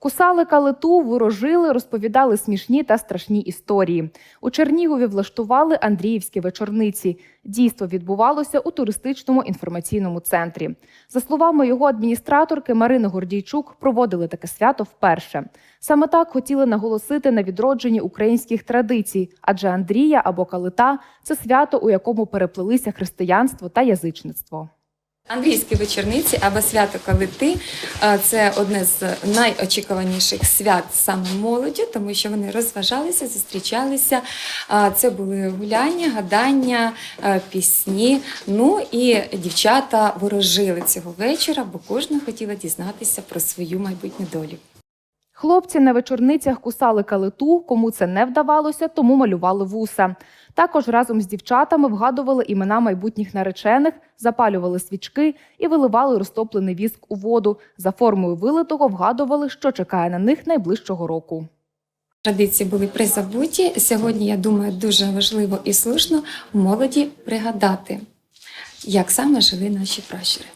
Кусали калиту, ворожили, розповідали смішні та страшні історії. У Чернігові влаштували Андріївські вечорниці. Дійство відбувалося у туристичному інформаційному центрі. За словами його адміністраторки Марини Гордійчук, проводили таке свято вперше. Саме так хотіли наголосити на відродженні українських традицій, адже Андрія або калита це свято, у якому переплелися християнство та язичництво. Англійські вечорниці або свято калити це одне з найочікуваніших свят саме молоді, тому що вони розважалися, зустрічалися. Це були гуляння, гадання, пісні. Ну і дівчата ворожили цього вечора, бо кожна хотіла дізнатися про свою майбутню долю. Хлопці на вечорницях кусали калиту, кому це не вдавалося, тому малювали вуса. Також разом з дівчатами вгадували імена майбутніх наречених, запалювали свічки і виливали розтоплений віск у воду. За формою вилитого вгадували, що чекає на них найближчого року. Традиції були призабуті. Сьогодні, я думаю, дуже важливо і слушно молоді пригадати, як саме жили наші пращури.